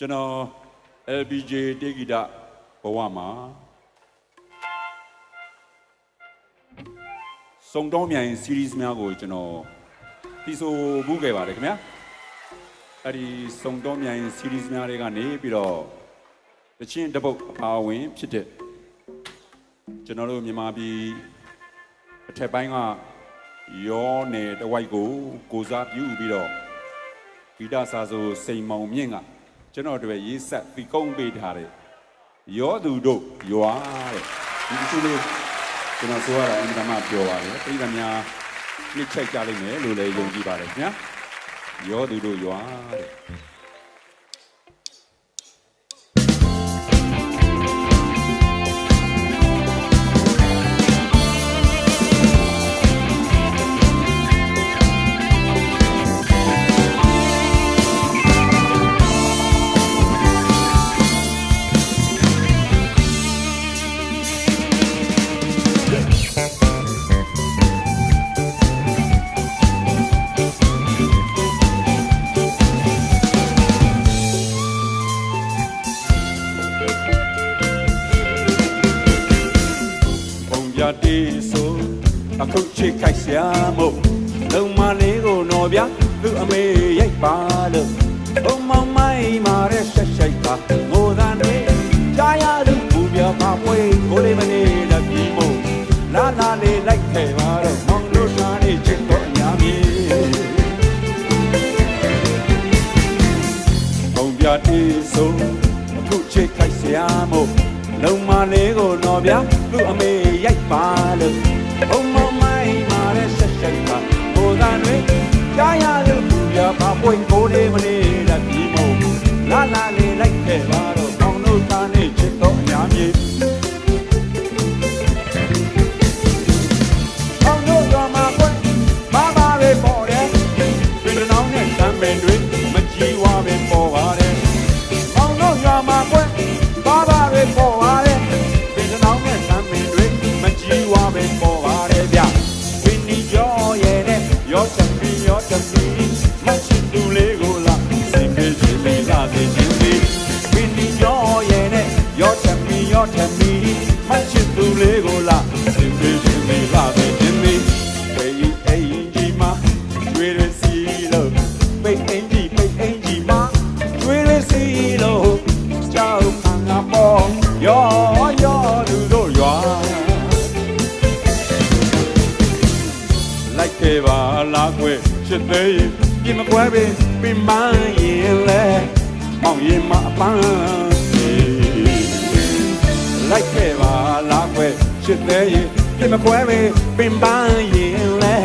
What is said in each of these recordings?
ကျွန်တော် LBJ တေဂီတဘဝမှာစုံတော်မြိုင် series များကိုကျွန်တော်ပြီးဆိုဘူးခဲ့ပါတယ်ခင်ဗျာအဲ့ဒီစုံတော်မြိုင် series များတွေကနေပြီးတော့တချင်းတစ်ပုတ်အပါအဝင်ဖြစ်တဲ့ကျွန်တော်တို့မြန်မာပြည်အထက်ပိုင်းကရောနယ်တဝိုက်ကို ကိုစားပြုပြီးတော့ဂီတစာဆိုစိန်မောင်မြင့်က ကျွန်တော်တို့ရေးဆက်ပြီးကုန်းပေးထားတဲ့ရောသူတို့ရွာတဲ့ဒီအ chút လေးကျွန်တော်ဆိုရတာအင်တာမပြောပါတယ်ပြည်သူများနှစ်ချိုက်ကြလိမ့်မယ်လို့လည်းယုံကြည်ပါတယ်ခင်ဗျာရောသူတို့ရွာတဲ့ တေးဆိုအခုချစ်ခိုက်ဆရာမို့လုံမလေးကိုနော်ဗျာသူ့အမေရိုက်ပါလို့ဘုံမောင်မိုင်းမာတဲ့ဆက်ရှိုက်ကငိုတန်တွေကြားရလို့ဘူးပြပါပွေးကိုလေးမနေလက်ပြီးမို့လာလာလေးလိုက်ခဲ့ပါတော့မောင်တို့သားနေချစ်တော့အများကြီးပုံပြတေးဆိုအခုချစ်ခိုက်ဆရာမို့လုံမလေးကိုနော်ဗျာ ကိုလာစင်ကြယ်ရှင်လေးလာတဲ့ချင်းလေးဝေးအိမ်ကြီးမှာတွေ့ရစီလို့ပိတ်အင်ကြီးပိတ်အင်ကြီးမှာတွေ့ရစီလို့ကြောက်ခံငါပေါ်ရောရောလူတို့ရွာလိုက်ခဲ့ပါလားကွယ်ချစ်သေးရင်ပြင်မကွဲပင်ပင်မရင်လဲမောင်ရင်မအပန်း လိုက်ခဲ့ပါလားကွယ်ချစ်သေးရင်ပြင်မကွဲပင်ပင်ပန်းရင်လဲ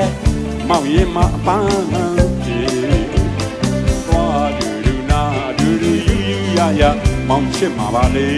မောင်ရင်မအပန်းသွားဒူဒူနာဒူဒူယူယူရရမောင်ချစ်မှာပါလေ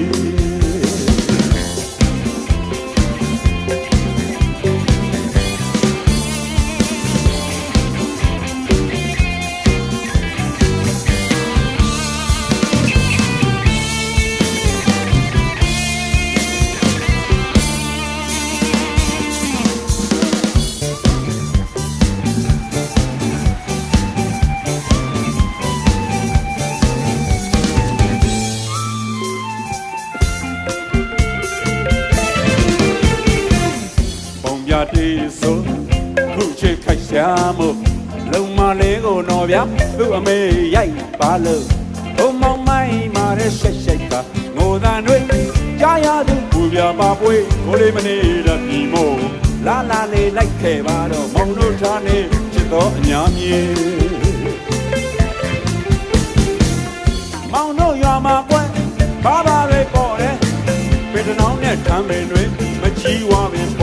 ရှာမို့လုံမလေးကိုနော်ဗျာသူ့အမေရိုက်ပါလို့ဘုံမောင်မိုင်းမာတဲ့ဆက်ရှိုက်ကငိုတန်တွေကြားရသူပူပြပါပွေးကိုလေးမနေတတ်ပြီမို့လာလာလေးလိုက်ခဲ့ပါတော့မောင်တို့ထားနေချစ်တော်အညာမြေမောင်တို့ရွာမှာကွယ်ဘာဘာပဲပေါ်တယ်ပေတနောင်းနဲ့ထမ်းပင်တွေမကြီးဝါပင်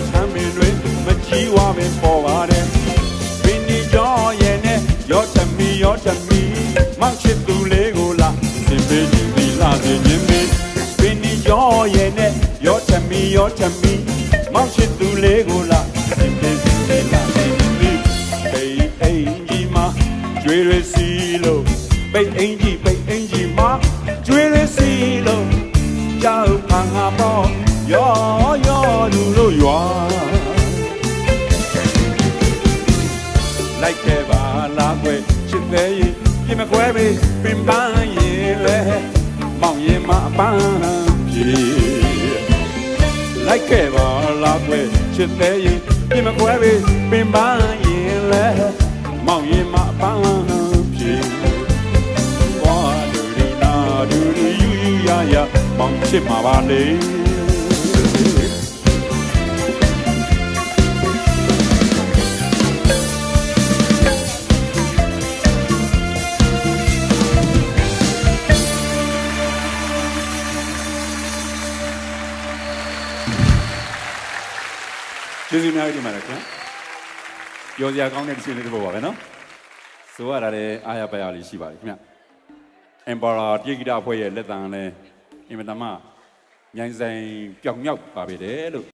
တနောင်းနဲ့ထမ်းပင်တွေမကြီးဝါပင်ပေါ်ပါတယ်။ပင်ဒီကျော်ရဲ့နဲ့ရောချမီရောချမီမောင်ချစ်သူလေးကိုလာစင်ပေးခြင်းဒီလာစေခြင်းမီပင်ဒီကျော်ရဲ့နဲ့ရောချမီရောချမီမောင်ချစ်သူလေးကိုလာစင်ပေးခြင်းဒီလာစေခြင်းမီပိတ်အင်ကြီးမှာကျွေးရစီလို့ပိတ်အင်ကြီးပိတ်အင်ကြီးမှာကျွေးရစီလို့ကြောက်ဖန်ငါပေါ့ ရောရောလူတို့ရွာလိုက်ခဲ့ပါလားကွယ်ချစ်သေးရင်ပြင်မခွဲပေပင်ပန်းရင်လဲမောင်ရင်မအပန်းပြေလိုက်ခဲ့ပါလားကွယ်ချစ်သေးရင်ပြင်မခွဲပေပင်ပန်းရင်လဲမောင်ရင်မအပန်းပြေဝါဒူရီနာဒူရီယူယူရရမောင်ချစ်မှာပါလေ ကျေးဇူးများကြီးတင်ပါတယ်ခင်ဗျပြောစရာကောင်းတဲ့တစ်ချိန်လေးတစ်ပုဒ်ပါပဲနော်ဆိုရတာလည်းအားရပါရလေးရှိပါတယ်ခင်ဗျ Emperor ပြေဂီတာအဖွဲ့ရဲ့လက်တံလည်းအင်မတန်မှမြိုင်ဆိုင်ပြောင်မြောက်ပါပဲတယ်လို့